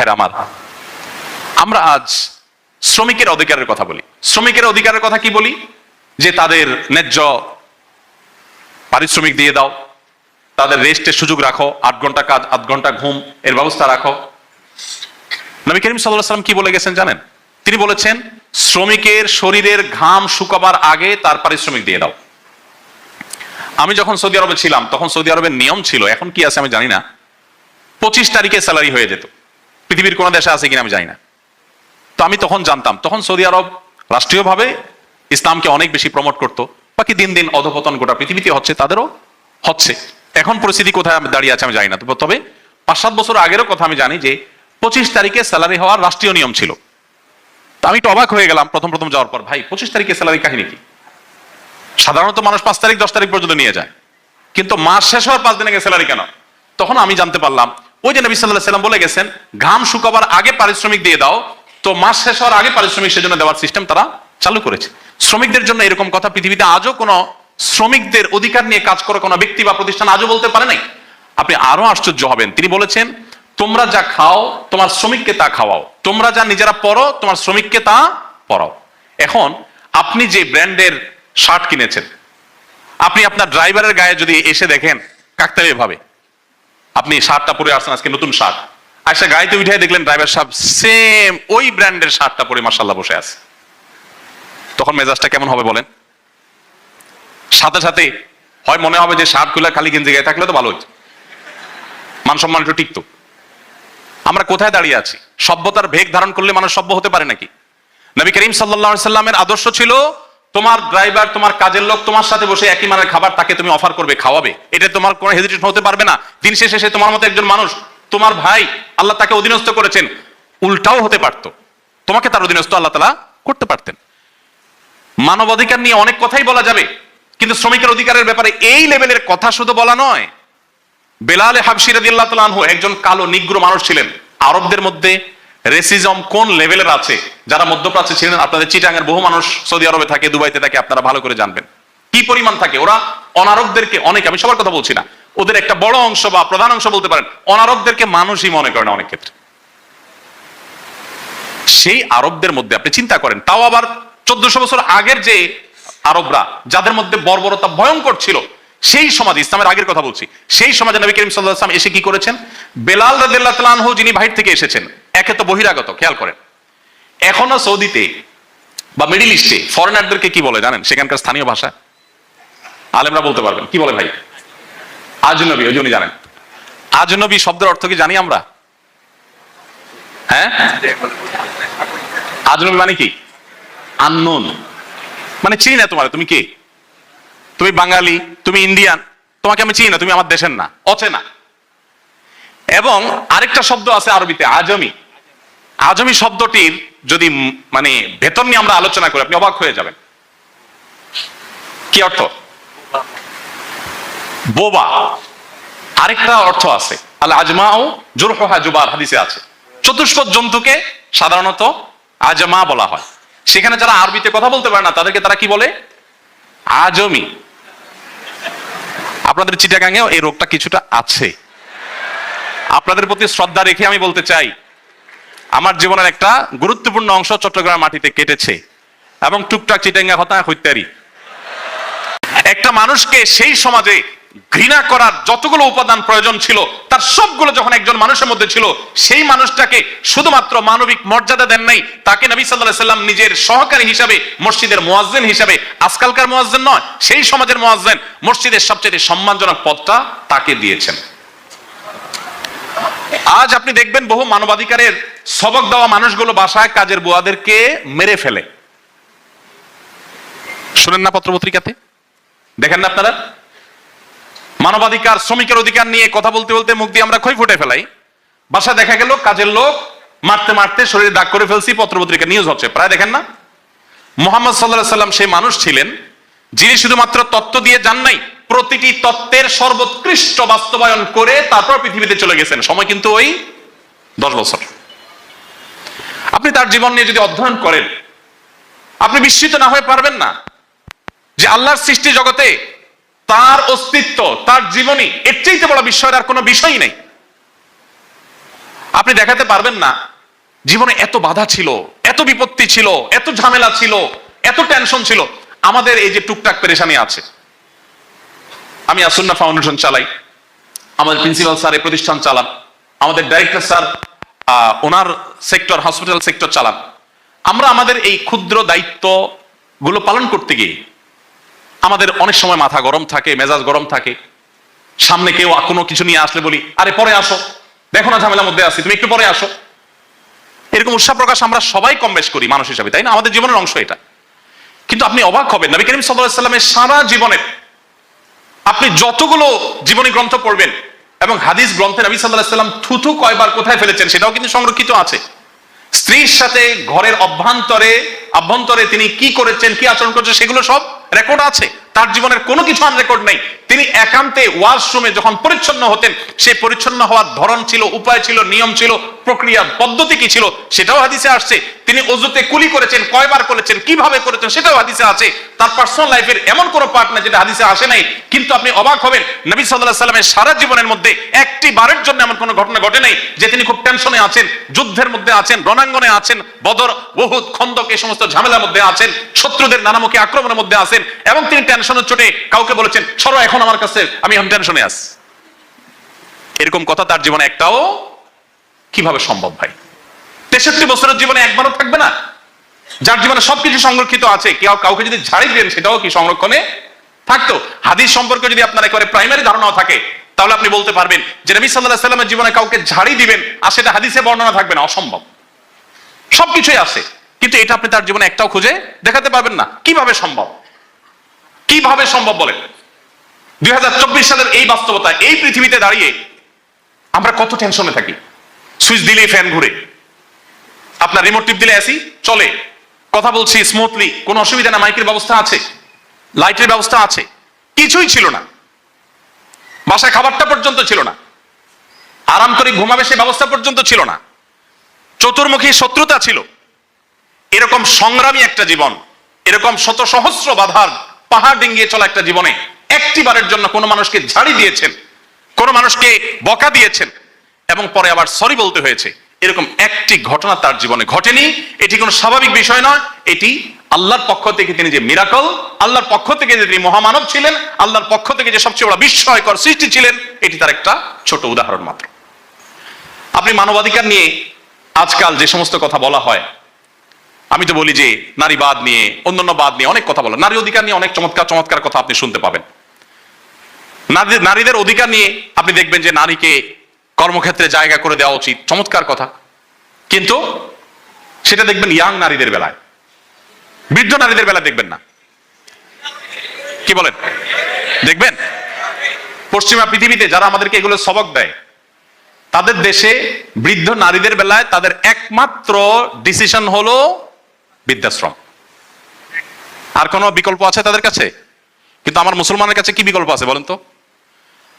ভাইরা আমার। আমরা আজ শ্রমিকের অধিকারের কথা বলি। শ্রমিকের অধিকারের কথা কি বলি? যে তাদের ন্যায্য পারিশ্রমিক দিয়ে দাও, তাদের রেস্টের সুযোগ রাখো, আট ঘণ্টা কাজ আট ঘণ্টা ঘুম, এর ব্যবস্থা রাখো। নবী করিম সাল্লাম কি বলে গেছেন জানেন? তিনি বলেছেন, শ্রমিকের শরীরের ঘাম শুকাবার আগে তার পারিশ্রমিক দিয়ে দাও। আমি যখন সৌদি আরবে ছিলাম, তখন সৌদি আরবের নিয়ম ছিল, এখন কি আছে আমি জানি না, পঁচিশ তারিখে স্যালারি হয়ে যেত। পৃথিবীর কোন দেশে আছে কিনা আমি জানি না। তো আমি তখন জানতাম, তখন সৌদি আরব রাষ্ট্রীয়ভাবে ইসলামকে অনেক বেশি প্রমোট করতো। বাকি দিন দিন অধপতন গোটা পৃথিবীতে হচ্ছে, তাদেরও হচ্ছে। এখন পরিস্থিতি কোথায় দাঁড়িয়ে আছে আমি জানি না। তবে পাঁচ সাত বছর আগেরও কথা আমি জানি যে, পঁচিশ তারিখে স্যালারি হওয়ার রাষ্ট্রীয় নিয়ম ছিল। তো আমি একটু অবাক হয়ে গেলাম প্রথম প্রথম যাওয়ার পর, ভাই, পঁচিশ তারিখে স্যালারি কাহিনী কি? সাধারণত মানুষ পাঁচ তারিখ, দশ তারিখ পর্যন্ত নিয়ে যায়। কিন্তু মাস শেষ হওয়ার পাঁচ দিনে স্যালারি কেন? তখন আমি জানতে পারলাম ওই যে নবী সাল্লাম বলে গেছেন, ঘাম শুকাবার আগে পারিশ্রমিক দিয়ে দাও, তো মাস শেষ হওয়ার আগে পারিশ্রমিক সেজন্য দেওয়ার সিস্টেম তারা চালু করেছে। শ্রমিকদের জন্য এরকম কথা পৃথিবীতে আজও কোনো শ্রমিকদের অধিকার নিয়ে কাজ করে কোনো ব্যক্তি বা প্রতিষ্ঠান আজও বলতে পারে নাই? আপনি আরও আশ্চর্য হবেন। তিনি বলেছেন, তোমরা যা খাও, তোমার শ্রমিককে তা খাওয়াও। তোমরা যা নিজেরা পরো তোমার শ্রমিককে তা পরাও এখন আপনি যে ব্র্যান্ডের শার্ট কিনেছেন, আপনি আপনার ড্রাইভারের গায়ে যদি এসে দেখেন কাকতালীয় ভাবে আপনি শার্টটা পরে আসছেন, আজকে নতুন শার্ট। আচ্ছা গাড়িতে উঠে দেখলেন ড্রাইভার সাহেব সেম ওই ব্র্যান্ডের শার্টটা পরে মার্শাল্লাহ বসে আছে। তখন মেজাজটা কেমন হবে বলেন? সাথে সাথে হয় মনে হবে যে শার্ট খুলে খালি গেঞ্জি গায়ে থাকলে তো ভালো হইতো মান সম্মান একটু টিকতো। আমরা কোথায় দাঁড়িয়ে আছি? সভ্যতার ভেগ ধারণ করলে মানুষ সভ্য হতে পারে নাকি? নবী করিম সাল্লাহ সাল্লামের আদর্শ ছিল তোমার ড্রাইভার তোমার কাজের লোক তোমার সাথে বসে একই মানের খাবার তাকে তুমি অফার করবে, খাওয়াবে। এটা তোমার কোনো হেজিটেশন হতে পারবে না। দিন শেষে সে তোমার মতো একজন মানুষ। তোমার ভাই, আল্লাহ তাকে অধীনস্থ করেছেন। উল্টাও হতে পারত। তোমাকে তার অধীনস্থ আল্লাহ তালা করতে পারতেন। মানব অধিকার নিয়ে অনেক কথাই বলা যাবে। কিন্তু শ্রমিকের অধিকারের ব্যাপারে এই লেভেলের কথা শুধু বলা নয়। বেলাল হাবশির আনহু একজন কালো, নিগ্র মানুষ ছিলেন। আরবদের মধ্যে রেসিজম কোন লেভেলের আছে? যারা মধ্যপ্রাচ্যে ছিলেন, আপনাদের চিটাঙ্গের বহু মানুষ সৌদি আরবে থাকে, দুবাইতে থাকে, আপনারা ভালো করে জানবেন। কি পরিমাণ থাকে? ওরা অনারবদেরকে অনেক, আমি সবার কথা বলছি না। ওদের একটা বড় অংশ বা প্রধান অংশ বলতে পারেন অনারবদেরকে মানুষই মনে করে না অনেক ক্ষেত্রে। সেই আরবদের মধ্যে আপনি চিন্তা করেন, তাও আবার চোদ্দশো বছর আগের যে আরবরা, যাদের মধ্যে বর্বরতা ভয়ঙ্কর ছিল, সেই সমাজ, ইসলামের আগের কথা বলছি, সেই সমাজে নবী করিম সাল্লাহ আসলাম এসে কি করেছেন? বেলাল রাদিল্লাহ তালানহু যিনি বাহির থেকে এসেছেন একে তো বহিরাগত, খেয়াল করেন। এখনও সৌদিতে বা মিডিল ইস্টে ফরেনারদেরকে কি বলে জানেন? সেখানকার স্থানীয় ভাষা? আলেমরা বলতে পারবেন। কি বলে ভাই? আজনবী, ওই জন্য জানেন। আজনবী শব্দের অর্থ কি জানি আমরা? হ্যাঁ? আজনবী মানে কি? আননোন। মানে চিনি না তোমার, তুমি কে? তুমি বাঙালি, তুমি ইন্ডিয়ান, তোমাকে আমি চিনি না, তুমি আমার দেশের না, অচেনা। এবং আরেকটা শব্দ আছে আরবিতে, আজমি। আজমি শব্দটির যদি মানে ভেতর নিয়ে আমরা আলোচনা করি, আপনি অবাক হয়ে যাবেন। কি অর্থ? বোবা। আরেকটা অর্থ আছে। আল আজমাও জোরহা জুবার হাদিসে আছে। চতুষ্পদ জন্তুকে সাধারণত আজমা বলা হয়। সেখানে যারা আরবিতে কথা বলতে পারে না, তাদেরকে তারা কি বলে? আজমি। আপনাদের চিটাগাঙ্গেও এই রোগটা কিছুটা আছে। আপনাদের প্রতি শ্রদ্ধা রেখে আমি বলতে চাই আমার জীবনের একটা গুরুত্বপূর্ণ অংশ চট্টগ্রাম মাটিতে কেটেছে এবং টুকটাক চিটাঙ্গা হতা হইতারি একটা মানুষকে সেই সমাজে ঘৃণা করার যতগুলো উপাদান প্রয়োজন ছিল, তার সবগুলো যখন একজন মানুষের মধ্যে ছিল, সেই মানুষটাকে শুধুমাত্র মানবিক মর্যাদা দেন নাই, তাকে নবী সাল্লাহ সাল্লাম নিজের সহকারী হিসাবে, মসজিদের মোয়াজ্জেন হিসাবে, আজকালকার মোয়াজ্জেন নয়, সেই সমাজের মোয়াজ্জেন, মসজিদের সবচেয়ে সম্মানজনক পদটা তাকে দিয়েছেন। আজ আপনি দেখবেন বহু মানবাধিকারের সবক দেওয়া মানুষগুলো বাসায় কাজের বুয়াদেরকে মেরে ফেলে। শুনেন না পত্রপত্রিকাতে? দেখেন না আপনারা? মানবাধিকার, শ্রমিকের অধিকার নিয়ে কথা বলতে বলতে মুখ দিয়ে আমরা ক্ষয় ফুটে ফেলাই। বাসা দেখা গেল, কাজের লোক মারতে মারতে শরীরে দাগ করে ফেলছি, পত্রপত্রিকা নিউজ হচ্ছে। প্রায় দেখেন না? মোহাম্মদ সাল্লাহ সাল্লাম সেই মানুষ ছিলেন, যিনি শুধুমাত্র তত্ত্ব দিয়ে যান নাই প্রতিটি তত্ত্বের সর্বোৎকৃষ্ট বাস্তবায়ন করে তারপর পৃথিবীতে চলে গেছেন। সময় কিন্তু ওই দশ বছর। আপনি তার জীবন নিয়ে যদি অধ্যয়ন করেন, আপনি বিস্মিত না হয়ে পারবেন না যে আল্লাহর সৃষ্টি জগতে তার অস্তিত্ব, তার জীবনী, এর চাইতে বড় বিষয়ের আর কোনো বিষয়ই নেই। আপনি দেখাতে পারবেন না জীবনে এত বাধা ছিল, এত বিপত্তি ছিল, এত ঝামেলা ছিল, এত টেনশন ছিল। আমাদের এই যে টুকটাক পেরেশানি আছে আমি আসন্না ফাউন্ডেশন চালাই। আমাদের প্রিন্সিপাল স্যার এই প্রতিষ্ঠান চালান। আমাদের ডাইরেক্টর স্যার ওনার সেক্টর হসপিটাল সেক্টর চালান। আমরা আমাদের এই ক্ষুদ্র দায়িত্বগুলো পালন করতে গিয়ে আমাদের অনেক সময় মাথা গরম থাকে, মেজাজ গরম থাকে। সামনে কেউ কোনো কিছু নিয়ে আসলে বলি, আরে, পরে আসো। দেখো না ঝামেলার মধ্যে আছি, তুমি একটু পরে আসো। এরকম উৎসাহ প্রকাশ আমরা সবাই কম বেশ করি মানুষ হিসাবে, তাই না? আমাদের জীবনের অংশ এটা। কিন্তু আপনি অবাক হবেন, নবী করিম সাল্লামের সারা জীবনের আপনি যতগুলো জীবনী গ্রন্থ পড়বেন এবং হাদিস গ্রন্থে নবী আলাইহি সাল্লাম থুথু কয়বার কোথায় ফেলেছেন, সেটাও কিন্তু সংরক্ষিত আছে। স্ত্রীর সাথে ঘরের অভ্যন্তরে অভ্যন্তরে তিনি কি করেছেন, কি আচরণ করেছেন, সেগুলো সব রেকর্ড আছে। তার জীবনের কোনো কিছু আন রেকর্ড নেই। তিনি একান্তে ওয়াশরুমে যখন পরিচ্ছন্ন হতেন সেই পরিচ্ছন্ন হওয়ার ধরন ছিল, উপায় ছিল, নিয়ম ছিল প্রক্রিয়া পদ্ধতি কি ছিল, সেটাও হাদিসে আসছে। তিনি অজুতে কুলি করেছেন, কয়বার করেছেন, কীভাবে করেছেন, সেটাও হাদিসে আছে। তার পার্সোনাল লাইফের এমন কোনো পার্ট না যেটা হাদিসে আসে নাই। কিন্তু আপনি অবাক হবেন, নবী সাল্লাল্লাহু সাল্লামের সারা জীবনের মধ্যে একটি বারের জন্য এমন কোনো ঘটনা ঘটে নাই যে তিনি খুব টেনশনে আছেন, যুদ্ধের মধ্যে আছেন, রণাঙ্গনে আছেন, বদর বহুত খন্দক এই সমস্ত ঝামেলার মধ্যে আছেন, শত্রুদের নানামুখী আক্রমণের মধ্যে আছেন এবং তিনি টেনশনের চোটে কাউকে বলেছেন, সরো এখন আমার কাছে, আমি এখন টেনশনে আছি। এরকম কথা তার জীবনে একটাও কীভাবে সম্ভব ভাই? তেষট্টি বছরের জীবনে একবারও থাকবে না। যার জীবনে সবকিছু সংরক্ষিত আছে, কেউ কাউকে যদি ঝাড়ি দেন, সেটাও কি সংরক্ষণে থাকতো? হাদিস সম্পর্কে যদি আপনার একেবারে প্রাইমারি ধারণাও থাকে, তাহলে আপনি বলতে পারবেন যে নবী সাল্লাহ সাল্লামের জীবনে কাউকে ঝাড়ি দিবেন আর সেটা হাদিসে বর্ণনা থাকবে না, অসম্ভব। সবকিছুই আছে, কিন্তু এটা আপনি তার জীবনে একটাও খুঁজে দেখাতে পারবেন না। কীভাবে সম্ভব? কীভাবে সম্ভব বলেন? দুই হাজার চব্বিশ সালের এই বাস্তবতা এই পৃথিবীতে দাঁড়িয়ে আমরা কত টেনশনে থাকি। সুইচ দিলেই ফ্যান ঘুরে। আপনার রিমোট টিপ দিলে আসি চলে। কথা বলছি স্মুথলি কোনো অসুবিধা না, মাইকের ব্যবস্থা আছে, লাইটের ব্যবস্থা আছে, কিছুই ছিল না। বাসায় খাবারটা পর্যন্ত ছিল না। আরাম করে ঘুমাবে সে ব্যবস্থা পর্যন্ত ছিল না। চতুর্মুখী শত্রুতা ছিল। এরকম সংগ্রামী একটা জীবন, এরকম শত সহস্র বাধার পাহাড় ডিঙ্গিয়ে চলা একটা জীবনে একটি বারের জন্য কোনো মানুষকে ঝাড়ি দিয়েছেন, কোনো মানুষকে বকা দিয়েছেন এবং পরে আবার সরি বলতে হয়েছে। এরকম একটি ঘটনা তার জীবনে ঘটেনি। এটি কোনো স্বাভাবিক বিষয় নয়। এটি আল্লাহর পক্ষ থেকে তিনি যে মিরাকল আল্লাহর পক্ষ থেকে যে তিনি মহামানব ছিলেন, আল্লাহর পক্ষ থেকে যে সবচেয়ে বড় বিস্ময়কর সৃষ্টি ছিলেন, এটি তার একটা ছোট উদাহরণ মাত্র। আপনি মানবাধিকার নিয়ে আজকাল যে সমস্ত কথা বলা হয় আমি তো বলি যে নারীবাদ নিয়ে, অন্যান্য বাদ নিয়ে অনেক কথা বলা। নারী অধিকার নিয়ে অনেক চমৎকার চমৎকার কথা আপনি শুনতে পাবেন। নারী- নারীদের অধিকার নিয়ে আপনি দেখবেন যে নারীকে কর্মক্ষেত্রে জায়গা করে দেওয়া উচিত। চমৎকার কথা। কিন্তু সেটা দেখবেন ইয়াং নারীদের বেলায়। বৃদ্ধ নারীদের বেলায় দেখবেন না। কি বলেন? দেখবেন? পশ্চিমা পৃথিবীতে যারা আমাদেরকে এগুলো সবক দেয়, তাদের দেশে বৃদ্ধ নারীদের বেলায় তাদের একমাত্র ডিসিশন হলো বৃদ্ধাশ্রম। আর কোনো বিকল্প আছে তাদের কাছে? কিন্তু আমার মুসলমানের কাছে কি বিকল্প আছে বলেন তো?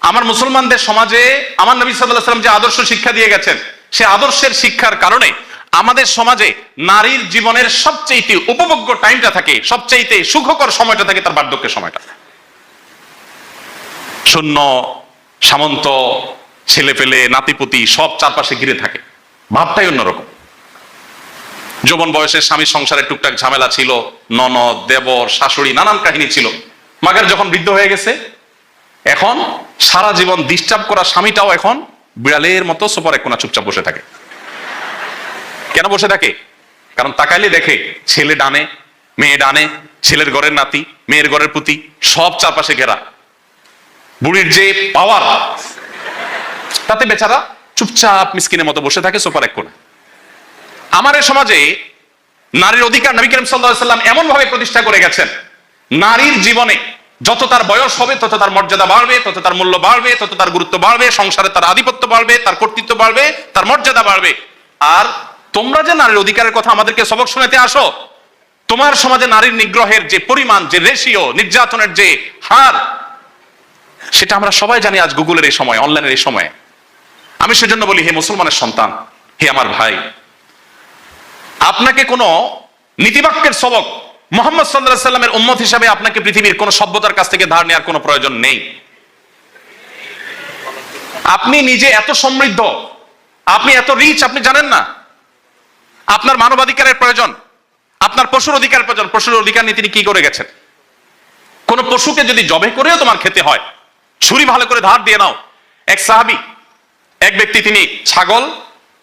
আমার মুসলমানদের সমাজে, আমার নবী সাল্লাহ সাল্লাম যে আদর্শ শিক্ষা দিয়ে গেছেন, সে আদর্শের শিক্ষার কারণে আমাদের সমাজে নারীর জীবনের সবচেয়ে উপভোগ্য টাইমটা থাকে সবচেয়ে সুখকর সময়টা থাকে তার বার্ধক্যের সময়টা। শূন্য, সামন্ত ছেলে পেলে নাতিপুতি সব চারপাশে ঘিরে থাকে। ভাবটাই অন্যরকম। যৌবন বয়সের স্বামীর সংসারে টুকটাক ঝামেলা ছিল, ননদ, দেবর, শাশুড়ি, নানান কাহিনী ছিল। মাগের যখন বৃদ্ধ হয়ে গেছে, এখন সারা জীবন ডিস্টার্ব করা স্বামীটাও এখন বিড়ালের মতো সোপার কোনা চুপচাপ বসে থাকে। কেন বসে থাকে? কারণ তাকাইলে দেখে ছেলে ডানে, মেয়ে ডানে, ছেলের ঘরের নাতি, মেয়ের ঘরের পুতি, সব চারপাশে ঘেরা। বুড়ির যে পাওয়ার তাতে বেচারা চুপচাপ মিসকিনের মতো বসে থাকে সোফার এক কোণে আমার সমাজে নারীর অধিকার নবী করিম সাল্লাহ সাল্লাম এমন ভাবে প্রতিষ্ঠা করে গেছেন। নারীর জীবনে যত তার বয়স হবে, তত তার মর্যাদা বাড়বে, তত তার মূল্য বাড়বে, তত তার গুরুত্ব বাড়বে, সংসারে তার আধিপত্য বাড়বে, তার কর্তৃত্ব বাড়বে, তার মর্যাদা বাড়বে। আর তোমরা যে নারীর অধিকারের কথা আমাদেরকে সবক শোনাতে আসো, তোমার সমাজে নারীর নিগ্রহের যে পরিমাণ, যে রেশিও নির্যাতনের যে হার, সেটা আমরা সবাই জানি আজ গুগলের এই সময়, অনলাইনের এই সময়ে। আমি সেজন্য বলি, হে মুসলমানের সন্তান, হে আমার ভাই আপনাকে কোনো নীতিবাক্যের সবক মোহাম্মদ সাল্লাহ সাল্লামের উম্মত হিসাবে আপনাকে পৃথিবীর কোন সভ্যতার কাছ থেকে ধার নেওয়ার কোনো প্রয়োজন নেই। আপনি নিজে এত সমৃদ্ধ, আপনি এত রিচ আপনি জানেন না? আপনার মানবাধিকারের প্রয়োজন, আপনার পশুর অধিকার প্রয়োজন, পশুর অধিকার নিয়ে তিনি কি করে গেছেন? কোন পশুকে যদি জবে করেও তোমার খেতে হয়, ছুরি ভালো করে ধার দিয়ে নাও। এক সাহাবি, এক ব্যক্তি, তিনি ছাগল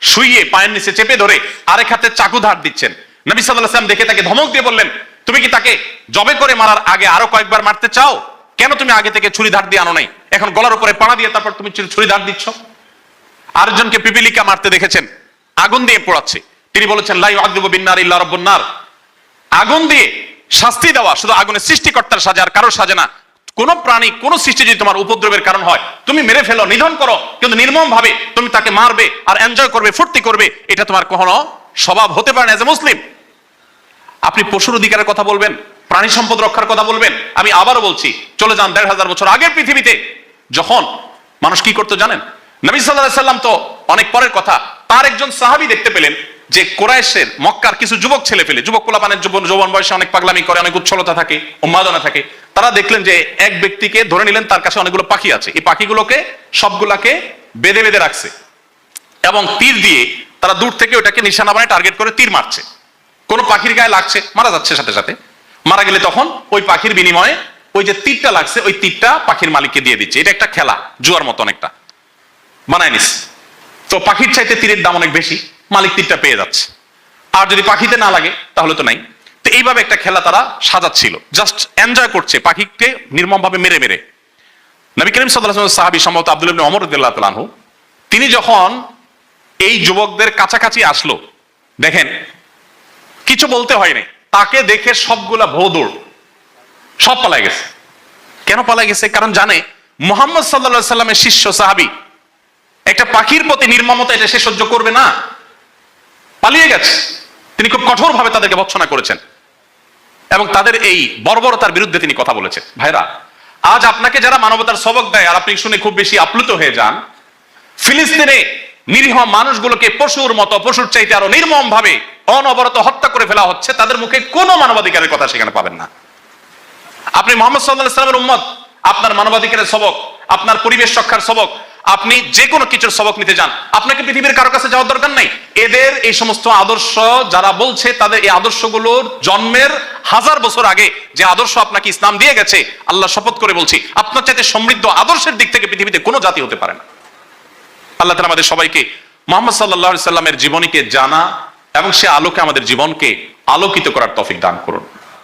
শুইয়ে পায়ের নিচে চেপে ধরে আরেক হাতে চাকু ধার দিচ্ছেন। নবী সাল্লাল্লাহু দেখে তাকে ধমক দিয়ে বললেন, তুমি কি তাকে জবে করে মারার আগে আরও কয়েকবার মারতে চাও? কেন তুমি আগে থেকে ছুরি ধার দিয়ে আনো নাই? এখন গলার উপরে পাড়া দিয়ে তারপর তুমি ছুরি ধার দিচ্ছ? আরেকজনকে পিপিলিকা মারতে দেখেছেন, আগুন দিয়ে পোড়াচ্ছে। তিনি বলেছেন লাই আদিব বিন্নার ইল্লা রব্বুন নার আগুন দিয়ে শাস্তি দেওয়া শুধু আগুনের সৃষ্টিকর্তার সাজা আর কারোর সাজে না কোন প্রাণী, কোন সৃষ্টি যদি তোমার উপদ্রবের কারণ হয়, তুমি মেরে ফেলো, নিধন করো, কিন্তু নির্মম ভাবে তুমি তাকে মারবে আর এনজয় করবে, ফুর্তি করবে, এটা তোমার কখনো স্বভাব হতে পারে না এজ এ মুসলিম আপনি পশুর অধিকারের কথা বলবেন, প্রাণী সম্পদ রক্ষার কথা বলবেন, আমি আবারও বলছি, চলে যান দেড় হাজার বছর আগের পৃথিবীতে, যখন মানুষ কি করতো জানেন? নবী সাল্লাহ সাল্লাম তো অনেক পরের কথা, তার একজন সাহাবি দেখতে পেলেন যে কোরাইশের, মক্কার কিছু যুবক ছেলে পেলে, যুবক পোলাপানের যুবন যৌবন বয়সে অনেক পাগলামি করে, অনেক উচ্ছলতা থাকে, উন্মাদনা থাকে, তারা দেখলেন যে এক ব্যক্তিকে ধরে নিলেন তার কাছে অনেকগুলো পাখি আছে। এই পাখিগুলোকে সবগুলাকে বেঁধে বেঁধে রাখছে এবং তীর দিয়ে তারা দূর থেকে ওটাকে নিশানা বানায় টার্গেট করে তীর মারছে। কোনো পাখির গায়ে লাগছে, মারা যাচ্ছে সাথে সাথে। মারা গেলে তখন ওই পাখির বিনিময়ে ওই যে তীরটা লাগছে, ওই তীরটা পাখির মালিককে দিয়ে দিচ্ছে। এটা একটা খেলা, জুয়ার মতন একটা বানায় নিস। তো পাখির চাইতে তীরের দাম অনেক বেশি। মালিক তীরটা পেয়ে যাচ্ছে। আর যদি পাখিতে না লাগে, তাহলে তো নাই। তো এইভাবে একটা খেলা তারা সাজাচ্ছিল। জাস্ট এনজয় করছে পাখিকে নির্মমভাবে মেরে মেরে। নবী করিম সাল্লাহ সাহাবি সম্ভবত আব্দুল ইবনে ওমর রাদিয়াল্লাহু তাআলা তিনি যখন এই যুবকদের কাছাকাছি আসলো, দেখেন, কিছু বলতে হয়নি তাকে দেখে সবগুলা ভৌদৌড় সব পালাই গেছে। কেন পালাই গেছে? কারণ জানে, মোহাম্মদ সাল্লা সাল্লামের শিষ্য সাহাবি, একটা পাখির প্রতি নির্মমতা এটা সে সহ্য করবে না। পালিয়ে গেছে। তিনি খুব কঠোরভাবে তাদেরকে ভৎসনা করেছেন। এবং তাদের এই বর্বরতার বিরুদ্ধে তিনি কথা বলেছেন। ভাইরা, আজ আপনাকে যারা মানবতার সবক দেয়, আর আপনি শুনে খুব বেশি আপ্লুত হয়ে যান, ফিলিস্তিনে নিরীহ মানুষগুলোকে পশুর মতো, পশুর চাইতে আরও নির্মম ভাবে অনবরত হত্যা করে ফেলা হচ্ছে, তাদের মুখে কোনো মানবাধিকারের কথা সেখানে পাবেন না। আপনি মোহাম্মদ সাল্লাহ সাল্লামের উম্মত, আপনার মানবাধিকারের সবক, আপনার পরিবেশ রক্ষার সবক আপনি যে কোনো কিছুর সবক নিতে যান। আপনাকে পৃথিবীর কারও কাছে যাওয়ার দরকার নাই। এদের এই সমস্ত আদর্শ যারা বলছে, তাদের এই আদর্শগুলোর জন্মের হাজার বছর আগে যে আদর্শ আপনাকে ইসলাম দিয়ে গেছে, আল্লাহ শপথ করে বলছি, আপনার চাইতে সমৃদ্ধ আদর্শের দিক থেকে পৃথিবীতে কোনো জাতি হতে পারে না। আল্লাহ তালা আমাদের সবাইকে মোহাম্মদ সাল্লাহ সাল্লামের জীবনীকে জানা এবং সে আলোকে আমাদের জীবনকে আলোকিত করার তফিক দান করুন।